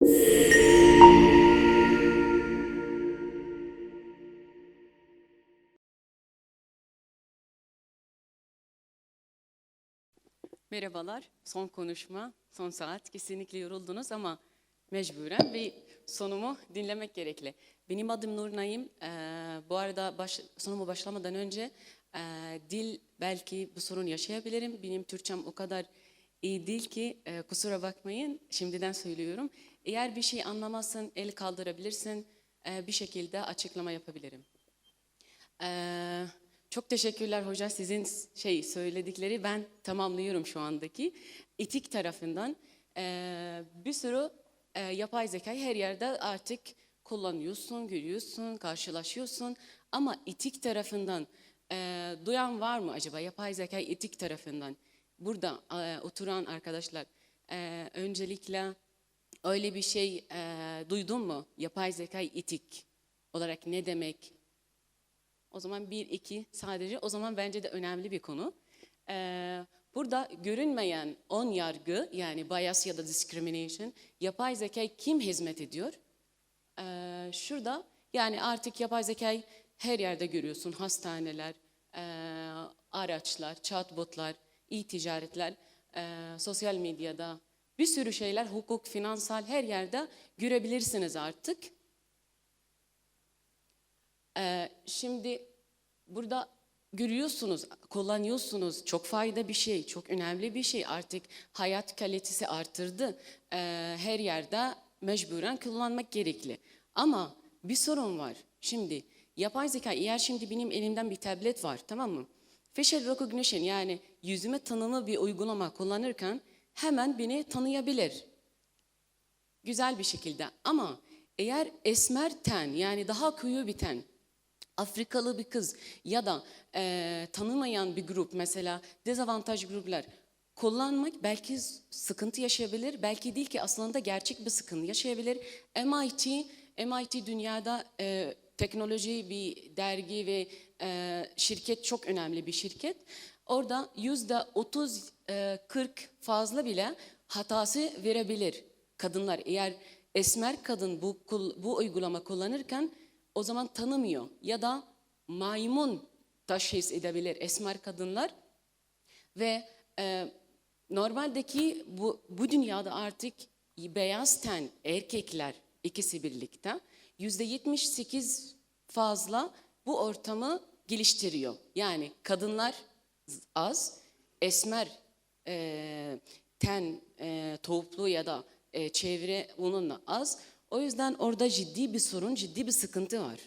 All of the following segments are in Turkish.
Merhabalar. Son konuşma, son saat. Kesinlikle yoruldunuz ama mecburen bir sonumu dinlemek gerekli. Benim adım Nur Naim. Ee, bu arada baş, sunumu başlamadan önce e, dil belki bu sorun yaşayabilirim. Benim Türkçem o kadar iyi değil ki e, kusura bakmayın. Şimdiden söylüyorum. Eğer bir şey anlamazsın el kaldırabilirsin. E, bir şekilde açıklama yapabilirim. Ee, çok teşekkürler hoca. Sizin şey söyledikleri ben tamamlıyorum şu andaki. Etik tarafından ee, bir sürü e, yapay zekayı her yerde artık kullanıyorsun, görüyorsun, karşılaşıyorsun. Ama etik tarafından e, duyan var mı acaba yapay zeka etik tarafından? Burada e, oturan arkadaşlar e, öncelikle öyle bir şey e, duydun mu? Yapay zeka etik olarak ne demek? O zaman bir, iki sadece. O zaman bence de önemli bir konu. Ee, burada görünmeyen on yargı yani bias ya da discrimination yapay zeka kim hizmet ediyor? Ee, şurada yani artık yapay zekayı her yerde görüyorsun. Hastaneler, e, araçlar, chatbotlar, e-ticaretler, e, sosyal medyada bir sürü şeyler, hukuk, finansal her yerde görebilirsiniz artık. Ee, şimdi burada görüyorsunuz, kullanıyorsunuz. Çok fayda bir şey, çok önemli bir şey. Artık hayat kalitesi artırdı. Ee, her yerde mecburen kullanmak gerekli. Ama bir sorun var. Şimdi yapay zeka, eğer şimdi benim elimden bir tablet var, tamam mı? Facial recognition yani yüzüme tanımlı bir uygulama kullanırken hemen beni tanıyabilir güzel bir şekilde. Ama eğer esmer ten yani daha koyu bir ten, Afrikalı bir kız ya da e, tanımayan bir grup mesela dezavantaj gruplar kullanmak belki sıkıntı yaşayabilir. Belki değil ki aslında gerçek bir sıkıntı yaşayabilir. MIT, MIT dünyada e, teknoloji bir dergi ve e, şirket çok önemli bir şirket. Orada yüzde 30 e, 40 fazla bile hatası verebilir kadınlar. Eğer esmer kadın bu bu uygulama kullanırken o zaman tanımıyor ya da maymun teşhis edebilir esmer kadınlar ve e, normaldeki bu, bu dünyada artık beyaz ten erkekler ikisi birlikte yüzde 78 fazla bu ortamı geliştiriyor. Yani kadınlar az, esmer e, ten e, toplu ya da e, çevre onunla az. O yüzden orada ciddi bir sorun, ciddi bir sıkıntı var.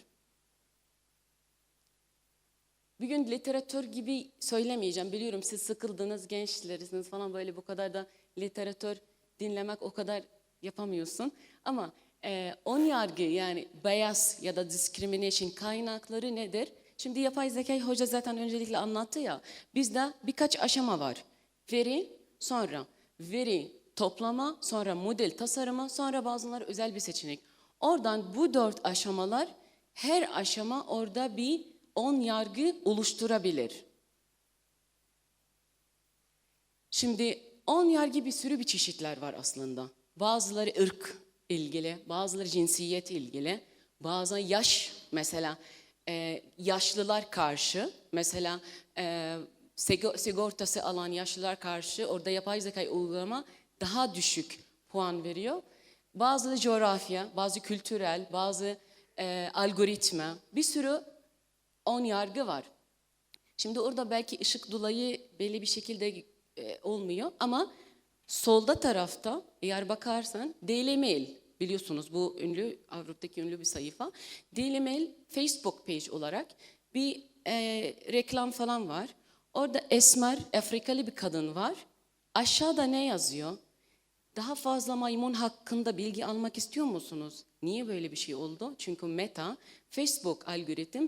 Bugün literatür gibi söylemeyeceğim. Biliyorum siz sıkıldınız, gençlersiniz falan böyle bu kadar da literatür dinlemek o kadar yapamıyorsun. Ama e, on yargı yani bias ya da discrimination kaynakları nedir? Şimdi yapay zekayı hoca zaten öncelikle anlattı ya. Bizde birkaç aşama var. Veri, sonra veri toplama, sonra model tasarımı, sonra bazıları özel bir seçenek. Oradan bu dört aşamalar her aşama orada bir on yargı oluşturabilir. Şimdi on yargı bir sürü bir çeşitler var aslında. Bazıları ırk ilgili, bazıları cinsiyet ilgili, bazı yaş mesela e, yaşlılar karşı mesela e, sigortası alan yaşlılar karşı orada yapay zeka uygulama daha düşük puan veriyor. Bazı coğrafya, bazı kültürel, bazı e, algoritma, bir sürü on yargı var. Şimdi orada belki ışık dolayı belli bir şekilde e, olmuyor ama solda tarafta eğer bakarsan Daily Mail biliyorsunuz bu ünlü Avrupa'daki ünlü bir sayfa. Daily Mail Facebook page olarak bir e, reklam falan var. Orada esmer Afrikalı bir kadın var. Aşağıda ne yazıyor? Daha fazla maymun hakkında bilgi almak istiyor musunuz? Niye böyle bir şey oldu? Çünkü Meta, Facebook algoritm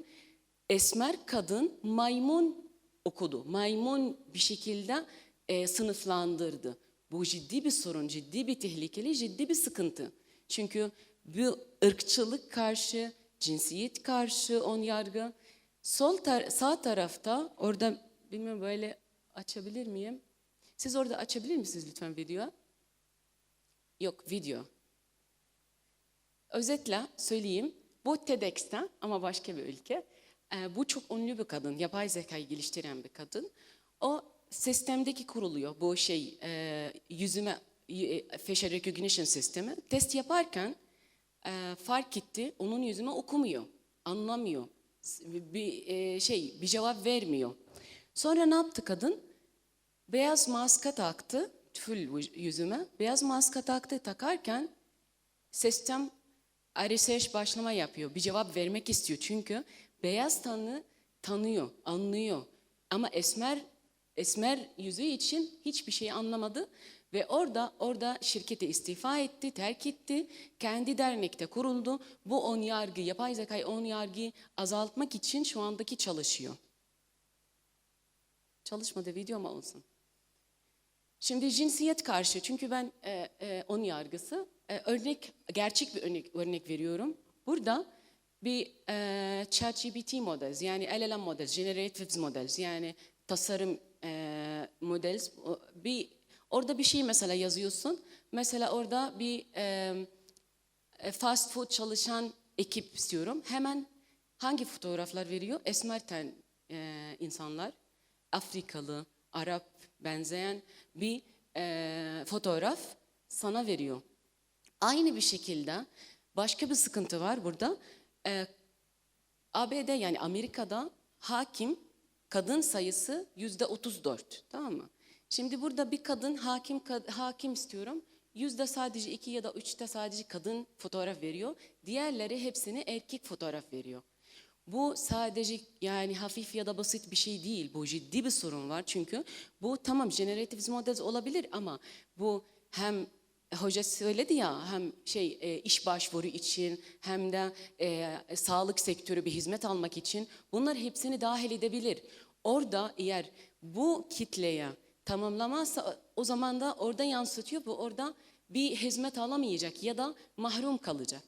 esmer kadın maymun okudu. Maymun bir şekilde e, sınıflandırdı. Bu ciddi bir sorun, ciddi bir tehlikeli, ciddi bir sıkıntı. Çünkü bu ırkçılık karşı, cinsiyet karşı on yargı. Sol tar- sağ tarafta orada bilmiyorum böyle açabilir miyim? Siz orada açabilir misiniz lütfen video? Yok video. özetle söyleyeyim. Bu TEDx'te ama başka bir ülke. Ee, bu çok ünlü bir kadın, yapay zekayı geliştiren bir kadın. O sistemdeki kuruluyor bu şey e, yüzüme e, facial recognition sistemi. Test yaparken e, fark etti onun yüzüme okumuyor, anlamıyor. Bir e, şey bir cevap vermiyor. Sonra ne yaptı kadın? Beyaz maske taktı vüc- yüzüme. Beyaz maske taktı takarken sistem research başlama yapıyor. Bir cevap vermek istiyor. Çünkü beyaz tanı tanıyor, anlıyor. Ama esmer esmer yüzü için hiçbir şey anlamadı ve orada orada şirketi istifa etti, terk etti. Kendi dernekte kuruldu. Bu on yargı, yapay zekayı on yargıyı azaltmak için şu andaki çalışıyor. Çalışmadı video mu olsun? Şimdi cinsiyet karşı çünkü ben e, e, onun yargısı e, örnek gerçek bir örnek, örnek veriyorum. Burada bir e, ChatGPT models yani LLM models, generative models yani tasarım e, models bir orada bir şey mesela yazıyorsun. Mesela orada bir e, e, fast food çalışan ekip istiyorum. Hemen hangi fotoğraflar veriyor? Esmer ten e, insanlar, Afrikalı, Arap benzeyen bir e, fotoğraf sana veriyor. Aynı bir şekilde başka bir sıkıntı var burada. E, ABD yani Amerika'da hakim kadın sayısı yüzde 34 tamam mı? Şimdi burada bir kadın hakim kad- hakim istiyorum. Yüzde sadece iki ya da üçte sadece kadın fotoğraf veriyor. Diğerleri hepsini erkek fotoğraf veriyor. Bu sadece yani hafif ya da basit bir şey değil. Bu ciddi bir sorun var. Çünkü bu tamam generative models olabilir ama bu hem hoca söyledi ya hem şey e, iş başvuru için hem de e, sağlık sektörü bir hizmet almak için bunlar hepsini dahil edebilir. Orada eğer bu kitleye tamamlamazsa o zaman da orada yansıtıyor bu orada bir hizmet alamayacak ya da mahrum kalacak.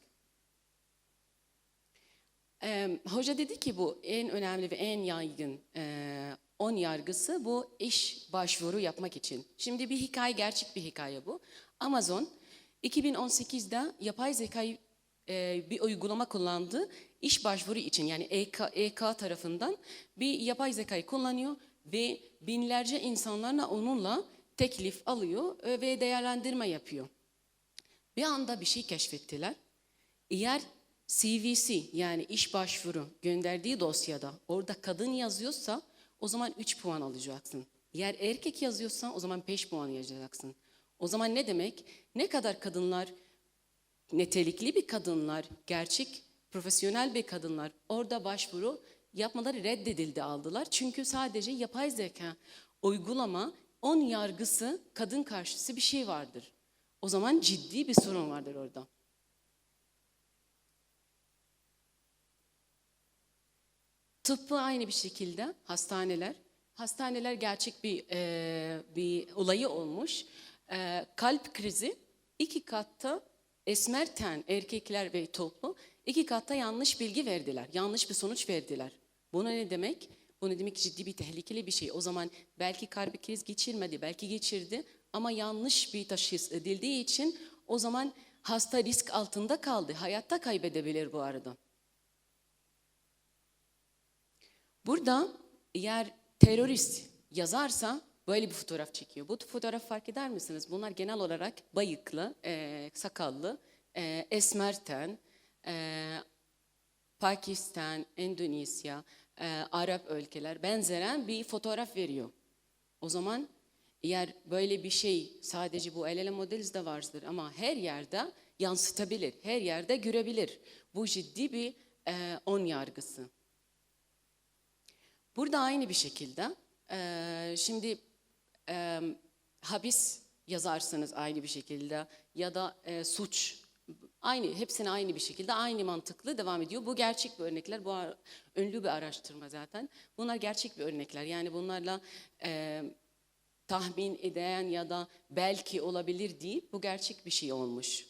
Ee, hoca dedi ki bu en önemli ve en yaygın e, on yargısı bu iş başvuru yapmak için. Şimdi bir hikaye, gerçek bir hikaye bu. Amazon 2018'de yapay zekayı e, bir uygulama kullandı. İş başvuru için yani EK, EK tarafından bir yapay zekayı kullanıyor ve binlerce insanlarla onunla teklif alıyor e, ve değerlendirme yapıyor. Bir anda bir şey keşfettiler. Eğer CVC yani iş başvuru gönderdiği dosyada orada kadın yazıyorsa o zaman 3 puan alacaksın. Eğer erkek yazıyorsa o zaman 5 puan yazacaksın. O zaman ne demek? Ne kadar kadınlar, nitelikli bir kadınlar, gerçek profesyonel bir kadınlar orada başvuru yapmaları reddedildi aldılar. Çünkü sadece yapay zeka uygulama on yargısı kadın karşısı bir şey vardır. O zaman ciddi bir sorun vardır orada. Tıbbı aynı bir şekilde hastaneler. Hastaneler gerçek bir e, bir olayı olmuş. E, kalp krizi iki katta esmer ten erkekler ve toplu iki katta yanlış bilgi verdiler. Yanlış bir sonuç verdiler. Bu ne demek? Bu ne demek ciddi bir tehlikeli bir şey. O zaman belki kalp kriz geçirmedi, belki geçirdi ama yanlış bir teşhis edildiği için o zaman hasta risk altında kaldı. Hayatta kaybedebilir bu arada. Burada eğer terörist yazarsa böyle bir fotoğraf çekiyor. Bu fotoğraf fark eder misiniz? Bunlar genel olarak bayıklı, e, sakallı, e, esmer ten, e, Pakistan, Endonezya, e, Arap ülkeler benzeren bir fotoğraf veriyor. O zaman eğer böyle bir şey sadece bu LLM models de vardır ama her yerde yansıtabilir, her yerde görebilir. Bu ciddi bir e, on yargısı. Burada aynı bir şekilde e, şimdi e, hapis yazarsınız aynı bir şekilde ya da e, suç aynı hepsine aynı bir şekilde aynı mantıklı devam ediyor. Bu gerçek bir örnekler. Bu ünlü bir araştırma zaten. Bunlar gerçek bir örnekler. Yani bunlarla e, tahmin eden ya da belki olabilir değil. Bu gerçek bir şey olmuş.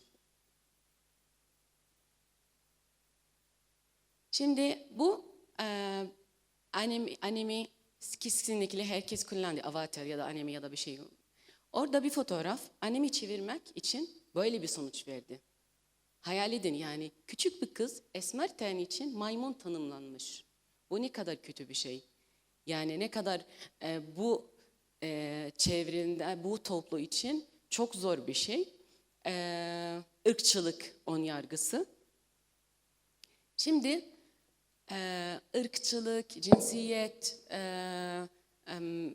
Şimdi bu e, anime, anime kesinlikle herkes kullandı. Avatar ya da anime ya da bir şey. Orada bir fotoğraf anime çevirmek için böyle bir sonuç verdi. Hayal edin yani küçük bir kız esmer ten için maymun tanımlanmış. Bu ne kadar kötü bir şey. Yani ne kadar e, bu e, çevrende, bu toplu için çok zor bir şey. E, ırkçılık on yargısı. Şimdi e, ırkçılık, cinsiyet, e, em,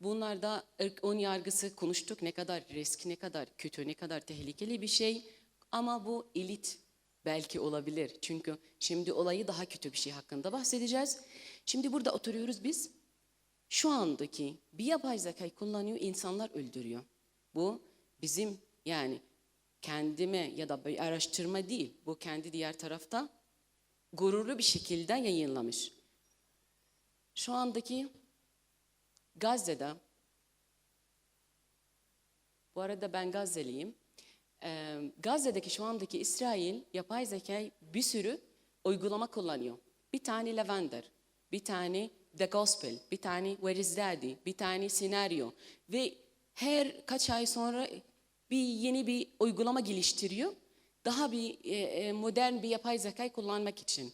bunlarda ırk ön yargısı konuştuk. Ne kadar risk, ne kadar kötü, ne kadar tehlikeli bir şey. Ama bu elit belki olabilir. Çünkü şimdi olayı daha kötü bir şey hakkında bahsedeceğiz. Şimdi burada oturuyoruz biz. Şu andaki bir yapay zekayı kullanıyor, insanlar öldürüyor. Bu bizim yani kendime ya da bir araştırma değil. Bu kendi diğer tarafta gururlu bir şekilde yayınlamış. Şu andaki Gazze'de, bu arada ben Gazze'liyim. Gazze'deki şu andaki İsrail yapay zeka bir sürü uygulama kullanıyor. Bir tane Lavender, bir tane The Gospel, bir tane Where is Daddy, bir tane senaryo ve her kaç ay sonra bir yeni bir uygulama geliştiriyor. Daha bir e, e, modern bir yapay zekayı kullanmak için.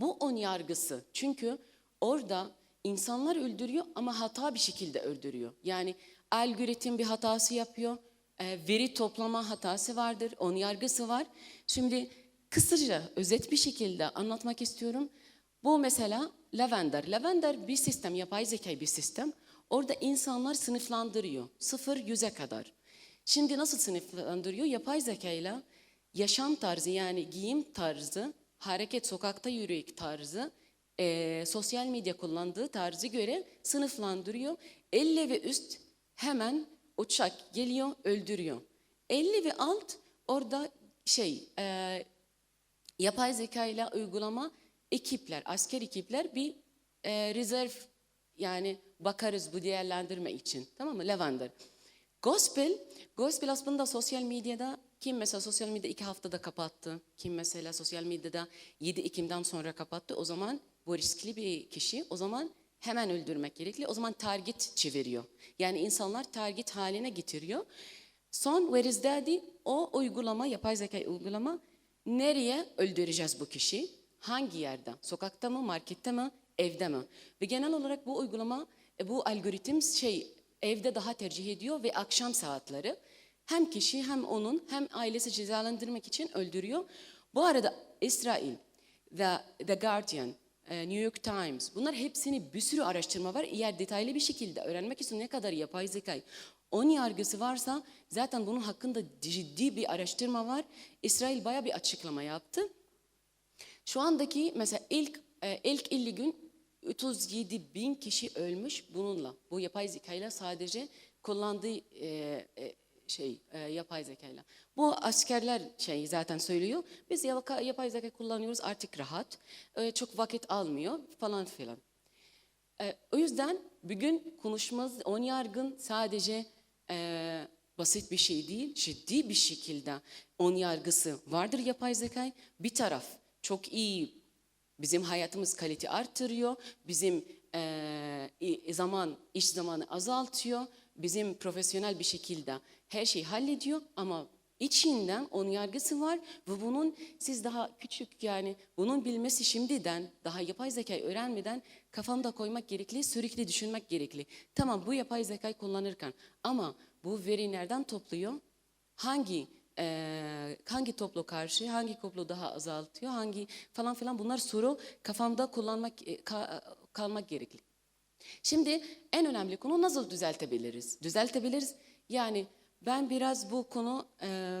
Bu on yargısı. Çünkü orada insanlar öldürüyor ama hata bir şekilde öldürüyor. Yani algoritm bir hatası yapıyor. e, veri toplama hatası vardır. On yargısı var. Şimdi kısaca özet bir şekilde anlatmak istiyorum. Bu mesela Lavender. Lavender bir sistem, yapay zeka bir sistem. Orada insanlar sınıflandırıyor. Sıfır yüze kadar. Şimdi nasıl sınıflandırıyor? Yapay zekayla yaşam tarzı yani giyim tarzı, hareket, sokakta yürüyük tarzı, eee, sosyal medya kullandığı tarzı göre sınıflandırıyor. 50 ve üst hemen uçak geliyor, öldürüyor. 50 ve alt orada şey, eee, yapay zeka ile uygulama ekipler, asker ekipler bir eee rezerv yani bakarız bu değerlendirme için. Tamam mı? Lavender. Gospel, gospel aslında sosyal medyada kim mesela sosyal medyada iki haftada kapattı, kim mesela sosyal medyada 7 Ekim'den sonra kapattı. O zaman bu riskli bir kişi, o zaman hemen öldürmek gerekli. O zaman target çeviriyor. Yani insanlar target haline getiriyor. Son Where is Daddy? O uygulama, yapay zeka uygulama nereye öldüreceğiz bu kişi? Hangi yerde? Sokakta mı, markette mi, evde mi? Ve genel olarak bu uygulama, e, bu algoritm şey evde daha tercih ediyor ve akşam saatleri hem kişi hem onun hem ailesi cezalandırmak için öldürüyor. Bu arada İsrail, The, The Guardian, e, New York Times bunlar hepsini bir sürü araştırma var. Eğer detaylı bir şekilde öğrenmek için ne kadar yapay zeka on yargısı varsa zaten bunun hakkında ciddi bir araştırma var. İsrail baya bir açıklama yaptı. Şu andaki mesela ilk e, ilk 50 gün 37 bin kişi ölmüş bununla. Bu yapay zekayla sadece kullandığı e, e, şey e, yapay zekayla. Bu askerler şey zaten söylüyor. Biz yapa- yapay zeka kullanıyoruz artık rahat. E, çok vakit almıyor falan filan. E, o yüzden bugün konuşmamız on yargın sadece e, basit bir şey değil, ciddi bir şekilde on yargısı vardır yapay zeka. Bir taraf çok iyi bizim hayatımız kalite artırıyor, bizim e, zaman iş zamanı azaltıyor, bizim profesyonel bir şekilde her şeyi hallediyor ama içinden on yargısı var ve bunun siz daha küçük yani bunun bilmesi şimdiden daha yapay zekayı öğrenmeden kafamda koymak gerekli, sürekli düşünmek gerekli. Tamam bu yapay zekayı kullanırken ama bu veri nereden topluyor? Hangi eee, hangi toplu karşı, hangi toplu daha azaltıyor, hangi falan filan bunlar soru kafamda kullanmak e, ka- kalmak gerekli. Şimdi en önemli konu nasıl düzeltebiliriz? Düzeltebiliriz. Yani ben biraz bu konu e,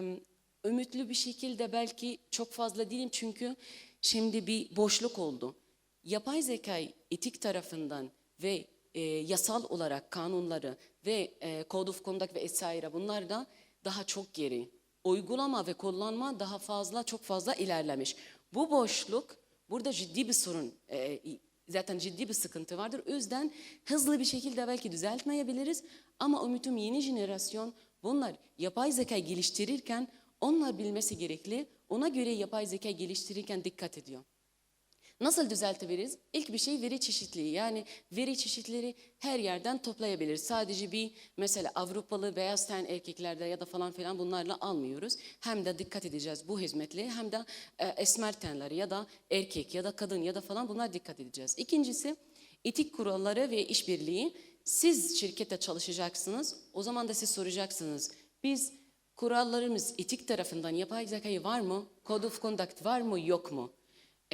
ümitli bir şekilde belki çok fazla değilim çünkü şimdi bir boşluk oldu. Yapay zeka etik tarafından ve e, yasal olarak kanunları ve e, Code of Conduct ve vesaire bunlar da daha çok geri. Uygulama ve kullanma daha fazla çok fazla ilerlemiş. Bu boşluk burada ciddi bir sorun e, zaten ciddi bir sıkıntı vardır. O yüzden hızlı bir şekilde belki düzeltmeyebiliriz ama ümitim yeni jenerasyon bunlar yapay zeka geliştirirken onlar bilmesi gerekli. Ona göre yapay zeka geliştirirken dikkat ediyor. Nasıl düzeltebiliriz? İlk bir şey veri çeşitliliği. Yani veri çeşitleri her yerden toplayabiliriz. Sadece bir mesela Avrupalı beyaz ten erkeklerde ya da falan filan bunlarla almıyoruz. Hem de dikkat edeceğiz bu hizmetli hem de e, esmer tenleri ya da erkek ya da kadın ya da falan bunlar dikkat edeceğiz. İkincisi etik kuralları ve işbirliği. Siz şirkette çalışacaksınız. O zaman da siz soracaksınız. Biz kurallarımız etik tarafından yapay zekayı var mı? Code of conduct var mı yok mu?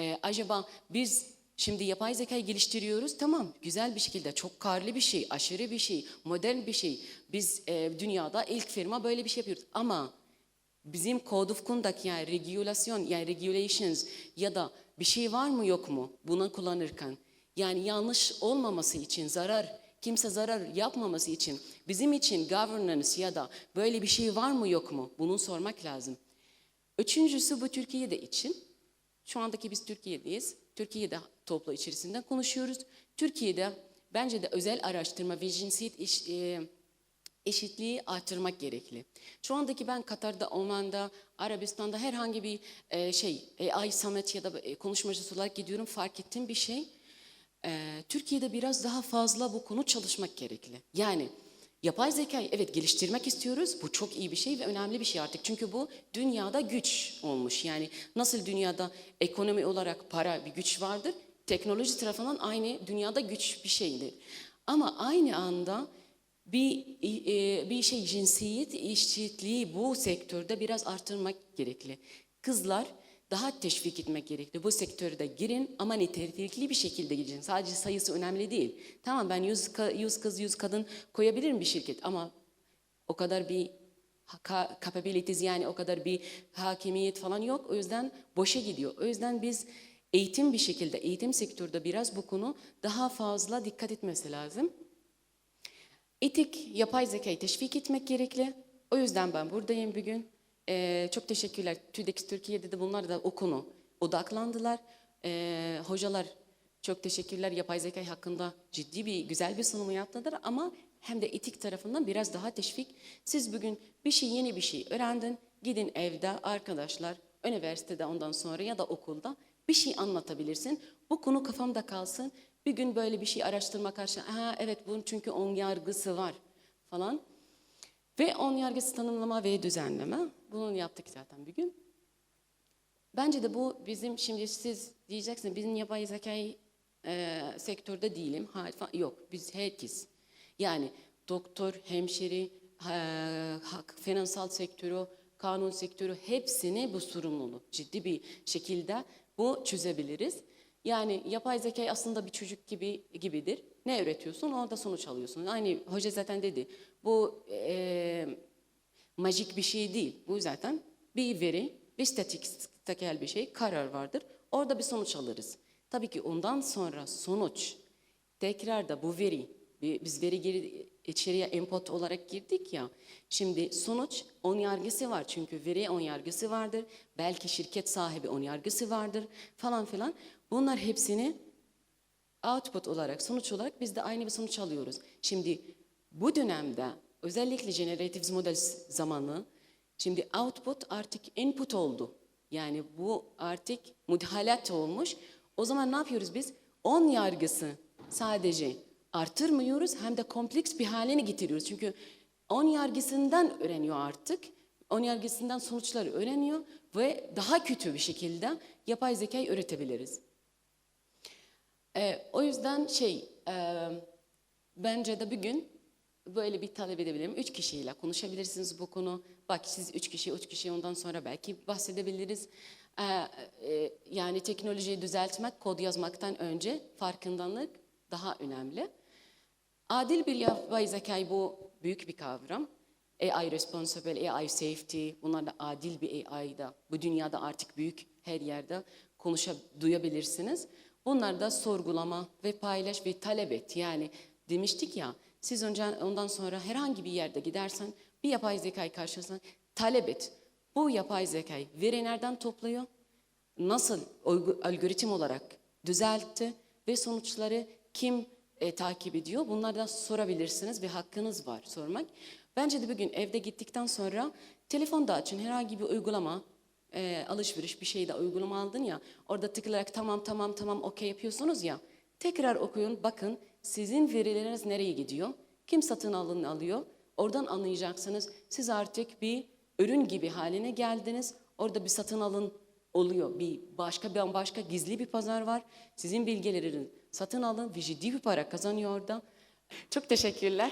Ee, acaba biz şimdi yapay zekayı geliştiriyoruz tamam güzel bir şekilde çok karlı bir şey, aşırı bir şey, modern bir şey. Biz e, dünyada ilk firma böyle bir şey yapıyoruz ama bizim code of conduct yani regülasyon yani regulations ya da bir şey var mı yok mu bunu kullanırken yani yanlış olmaması için zarar kimse zarar yapmaması için bizim için governance ya da böyle bir şey var mı yok mu bunu sormak lazım. Üçüncüsü bu Türkiye'de için. Şu andaki biz Türkiye'deyiz. Türkiye'de toplu içerisinde konuşuyoruz. Türkiye'de bence de özel araştırma ve cinsiyet iş, e, eşitliği artırmak gerekli. Şu andaki ben Katar'da, Oman'da, Arabistan'da herhangi bir e, şey, AI Summit ya da e, konuşmacısı olarak gidiyorum fark ettiğim bir şey. E, Türkiye'de biraz daha fazla bu konu çalışmak gerekli. Yani yapay zekayı evet geliştirmek istiyoruz. Bu çok iyi bir şey ve önemli bir şey artık. Çünkü bu dünyada güç olmuş. Yani nasıl dünyada ekonomi olarak para bir güç vardır, teknoloji tarafından aynı dünyada güç bir şeydir. Ama aynı anda bir e, bir şey cinsiyet eşitliği bu sektörde biraz artırmak gerekli. Kızlar daha teşvik etmek gerekli. Bu sektörde girin ama nitelikli bir şekilde girin. Sadece sayısı önemli değil. Tamam ben 100, 100 kız 100 kadın koyabilirim bir şirket ama o kadar bir capabilities yani o kadar bir hakimiyet falan yok. O yüzden boşa gidiyor. O yüzden biz eğitim bir şekilde eğitim sektörde biraz bu konu daha fazla dikkat etmesi lazım. Etik, yapay zekayı teşvik etmek gerekli. O yüzden ben buradayım bugün. Ee, çok teşekkürler. TÜDEX Türkiye'de de bunlar da o konu odaklandılar. Ee, hocalar çok teşekkürler. Yapay zeka hakkında ciddi bir güzel bir sunumu yaptılar ama hem de etik tarafından biraz daha teşvik. Siz bugün bir şey yeni bir şey öğrendin. Gidin evde arkadaşlar, üniversitede ondan sonra ya da okulda bir şey anlatabilirsin. Bu konu kafamda kalsın. Bir gün böyle bir şey araştırma karşı, ha evet bunun çünkü on yargısı var falan. Ve on yargısı tanımlama ve düzenleme. Bunu yaptık zaten bir gün. Bence de bu bizim şimdi siz diyeceksiniz bizim yapay zekayı e, sektörde değilim. Hayır, falan. yok biz herkes. Yani doktor, hemşire, e, finansal sektörü, kanun sektörü hepsini bu sorumluluk ciddi bir şekilde bu çözebiliriz. Yani yapay zeka aslında bir çocuk gibi gibidir. Ne öğretiyorsun orada sonuç alıyorsun. Aynı hoca zaten dedi. Bu e, majik bir şey değil. Bu zaten bir veri, bir statistiksel bir şey, karar vardır. Orada bir sonuç alırız. Tabii ki ondan sonra sonuç tekrar da bu veri, biz veri geri, içeriye input olarak girdik ya. Şimdi sonuç on yargısı var. Çünkü veri on yargısı vardır. Belki şirket sahibi on yargısı vardır falan filan. Bunlar hepsini output olarak, sonuç olarak biz de aynı bir sonuç alıyoruz. Şimdi bu dönemde özellikle generative model zamanı şimdi output artık input oldu. Yani bu artık müdahalat olmuş. O zaman ne yapıyoruz biz? On yargısı sadece artırmıyoruz hem de kompleks bir haline getiriyoruz. Çünkü on yargısından öğreniyor artık. On yargısından sonuçları öğreniyor ve daha kötü bir şekilde yapay zekayı öğretebiliriz. Ee, o yüzden şey, e, bence de bir gün böyle bir talep edebilirim. Üç kişiyle konuşabilirsiniz bu konu. Bak siz üç kişi, üç kişi ondan sonra belki bahsedebiliriz. Ee, e, yani teknolojiyi düzeltmek, kod yazmaktan önce farkındalık daha önemli. Adil bir yapay zekayı bu büyük bir kavram. AI responsible, AI safety, bunlar da adil bir AI'da bu dünyada artık büyük her yerde konuşa duyabilirsiniz. Bunlar da sorgulama ve paylaş ve talep et. Yani demiştik ya siz önce ondan sonra herhangi bir yerde gidersen bir yapay zekayı karşılasın talep et. Bu yapay zekayı veri nereden topluyor? Nasıl algoritm olarak düzeltti ve sonuçları kim e, takip ediyor? Bunları da sorabilirsiniz ve hakkınız var sormak. Bence de bugün evde gittikten sonra telefonda açın herhangi bir uygulama e, alışveriş bir şeyde uygulama aldın ya orada tıklayarak tamam tamam tamam okey yapıyorsunuz ya tekrar okuyun bakın sizin verileriniz nereye gidiyor? Kim satın alın alıyor? Oradan anlayacaksınız. Siz artık bir ürün gibi haline geldiniz. Orada bir satın alın oluyor. Bir başka bir başka gizli bir pazar var. Sizin bilgilerini satın alın ve ciddi bir para kazanıyor orada. Çok teşekkürler.